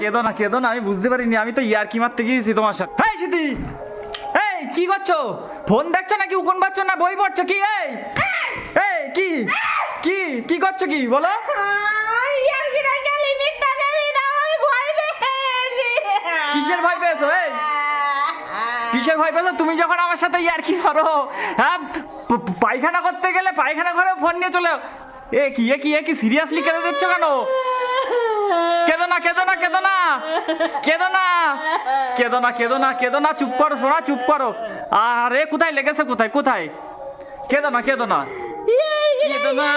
কেঁদো না কেঁদো না আমি বুঝতে পারিনি আমি তো ইয়ার কি মারতে গিয়েছি তোমার সাথে। হেই সিদ্ধি এই কি করছ? ফোন দেখছ নাকি? উকুন পাচ্ছ না? বই পড়ছো কি? এই এই কি? কি? কি করছ কি? বলো। কিসের ভয় পেয়েছ? এই কিসের ভয় পেয়েছ তুমি যখন আমার সাথে ইয়ার কি করো? হ্যাঁ? পায়খানা করতে গেলে পায়খানা ঘরে ফোন নিয়ে চলে এ কি এ কি এ কি সিরিয়াসলি কেঁদে দিচ্ছ কেন? কেঁদো না কেঁদো না কেঁদো না কেঁদো না কেঁদো না কেঁদো না কেঁদো না চুপ করো সোনা চুপ করো। আরে কোথায় লেগেছে কোথায় কোথায়? কেঁদো না কেঁদো না। কেঁদো না।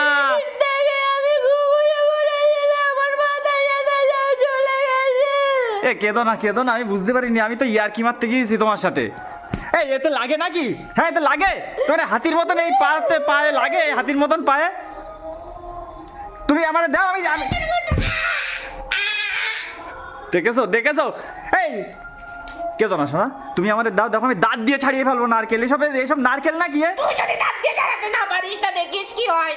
এ কেঁদো না কেঁদো না আমি বুঝতে পারিনি আমি তো ইয়ার কি মারতে গিয়েছি তোমার সাথে। এই এতে লাগে নাকি? হ্যাঁ এতে লাগে। তোমার হাতির মতন এই পাতে পায়ে লাগে হাতির মতন পায়ে। তুমি আমার দাও আমি আমি দেখেছ দেখেছ? এই কেঁদো না শোনা তুমি আমাদের দাও দেখো আমি দাঁত দিয়ে ছাড়িয়ে ফেলব নারকেল। এসব এসব নারকেল না কি এ? দেখিস কি হয়।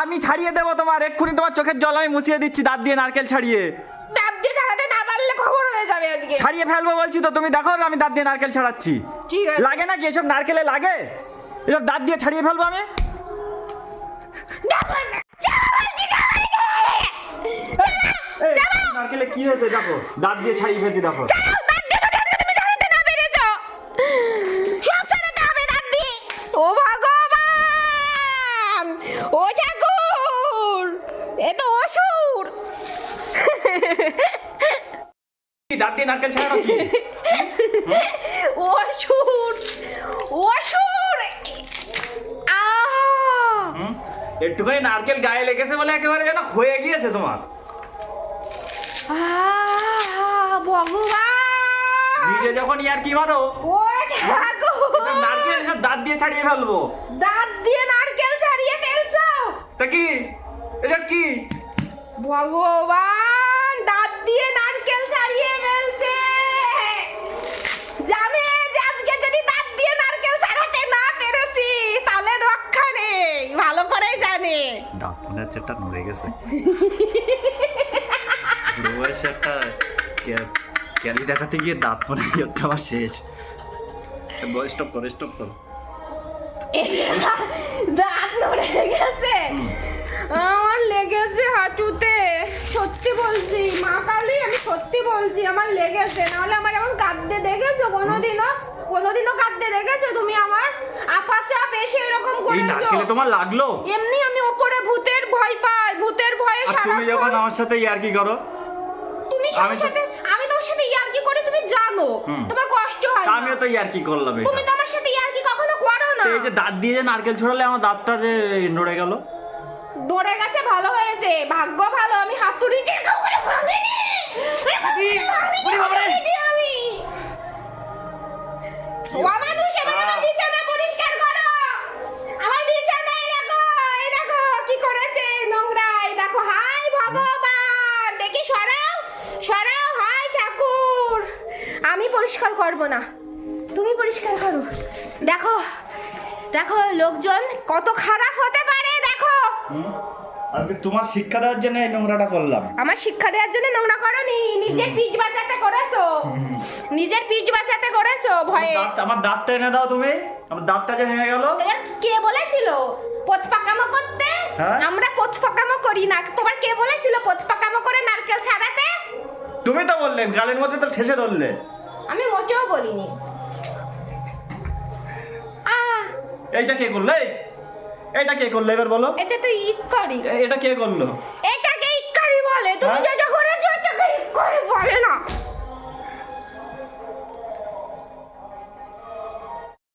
আমি ছাড়িয়ে দেবো তোমার এক্ষুনি তোমার চোখের জল আমি মুছিয়ে দিচ্ছি দাঁত দিয়ে নারকেল ছাড়িয়ে। দাঁত দিয়ে ছাড়াতে না খবর হয়ে যাবে আজকে। ছাড়িয়ে ফেলব বলছি তো তুমি দেখো আমি দাঁত দিয়ে নারকেল ছাড়াচ্ছি। ঠিক আছে। লাগে নাকি এসব নারকেলে লাগে? এসব দাঁত দিয়ে ছাড়িয়ে ফেলব আমি? নারকেলে কি হয়েছে দেখো দাঁত দিয়ে ছাড়িয়ে ফেলছি দেখো ও ভগবান ও ঠাকুর এ তো অসুর কি দাঁত দিয়ে নারকেল ছাড়ানো কি অসুর অসুর? একটুখানি নারকেল গায়ে লেগেছে বলে একেবারে যেন ক্ষয়ে গিয়েছে তোমার। ভগবান! নিজে যখন ইয়ার কি মারো? নারকেল এসব দাঁত দিয়ে ছাড়িয়ে ফেলব। দাঁত দিয়ে নারকেল ছাড়িয়ে ফেলছো? তা কি? এসব কি? ভগবান দাঁত দিয়ে নারকেল ছাড়িয়ে ফেলছে জানে যে আজকে যদি দাঁত দিয়ে নারকেল ছাড়াতে না পেরেছি তাহলে রক্ষা নেই ভালো দাঁত মনে হচ্ছে একটা নড়ে গেছে। বুড়ো বয়সে একটা ক্যালি দেখাতে গিয়ে দাঁত মনে একটা আমার শেষ। বয়স স্টপ করো স্টপ করো। দাঁত নড়ে গেছে। আমার লেগেছে হাঁটুতে। সত্যি বলছি মা কালী আমি সত্যি বলছি আমার লেগেছে। নাহলে আমার এমন কাঁদতে দেখেছ কোনোদিনও? কোনোদিনও দেখেছ তুমি আমার? আপা চাপ এসে এরকম এই করেছ। নারকেলে তোমার লাগল? এমনি আমি ওপরে ভূতের ভয় পাই ভূতের ভয়ে আর তুমি যখন আমার সাথে ইয়ার কি করো? তুমি আমি আমার সাথে আমি তোমার সাথে ইয়ার্কি করি তুমি জানো। তোমার কষ্ট হয় না। আমিও তো ইয়ার কি করলাম তুমি তো আমার সাথে ইয়ার্কি কখনো করো না। এই যে দাঁত দিয়ে যে নারকেল ছড়ালে আমার দাঁতটা যে নড়ে গেল? দৌড়ে গেছে ভালো হয়েছে। ভাগ্য ভালো আমি হাতুড়ি দিয়ে কাউ করে ভাঙিনি। পরিষ্কার করব না। তুমি পরিষ্কার করো। দেখো দেখো লোকজন কত খারাপ হতে পারে দেখো? আজকে তোমার শিক্ষা দেওয়ার জন্য এই নোংরাটা করলাম। আমার শিক্ষা দেওয়ার জন্য নোংরা করনি নিজের পিঠ বাঁচাতে করেছ। নিজের পিঠ বাঁচাতে করেছ ভয়ে। আমার দাঁতটা এনে দাও তুমি। আমার দাঁতটা যে ভেঙে গেল। কে বলেছিল? পথ পাকামো করতে? হ্যাঁ? আমরা পথ পাকামো করি না। তোমার কে বলেছিল পথ পাকামো করে নারকেল ছাড়াতে? তুমি তো বললে গালের মধ্যে তো ঠেসে ধরলে। আমি মোটেও বলিনি। এইটা কে করলে এটা কে করলে এবার বলো। এটা তো ঈদ করি এটা কে করল? এটাকে করি বলে। তুমি হ্যাঁ? যেটা করেছ এটাকে করি বলে না।